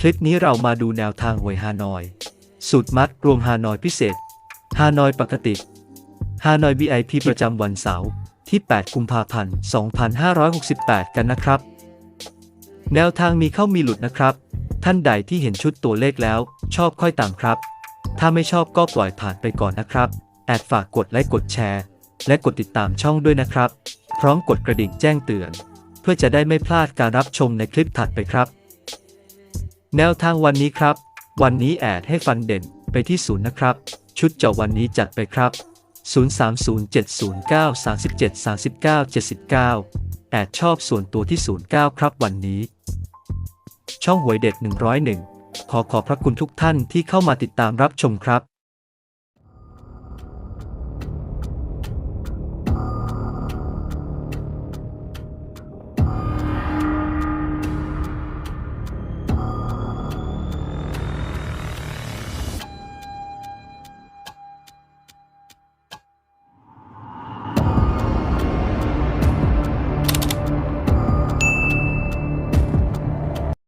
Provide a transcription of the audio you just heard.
คลิปนี้เรามาดูแนวทางหวยฮานอย สูตรมัดรวมฮานอยพิเศษ ฮานอยปกติ ฮานอย VIP ประจำวันเสาร์ที่ 8 กุมภาพันธ์ 2568 กันนะครับ แนวทางมีเข้ามีหลุดนะครับ ท่านใดที่เห็นชุดตัวเลขแล้ว ชอบค่อยตามครับ ถ้าไม่ชอบก็ปล่อยผ่านไปก่อนนะครับ แอดฝากกดไลค์กดแชร์ และกดติดตามช่องด้วยนะครับ พร้อมกดกระดิ่งแจ้งเตือน เพื่อจะได้ไม่พลาดการรับชมในคลิปถัดไปครับ แนวทางวันนี้ครับ วันนี้แอดให้ฟันเด่นไปที่ศูนย์นะครับ ชุดเจาะวันนี้จัดไปครับ 030709373979 แอดชอบส่วนตัวที่ 09 ครับวันนี้ ช่องหวยเด็ด 101 ขอขอบพระคุณทุกท่านที่เข้ามาติดตามรับชมครับ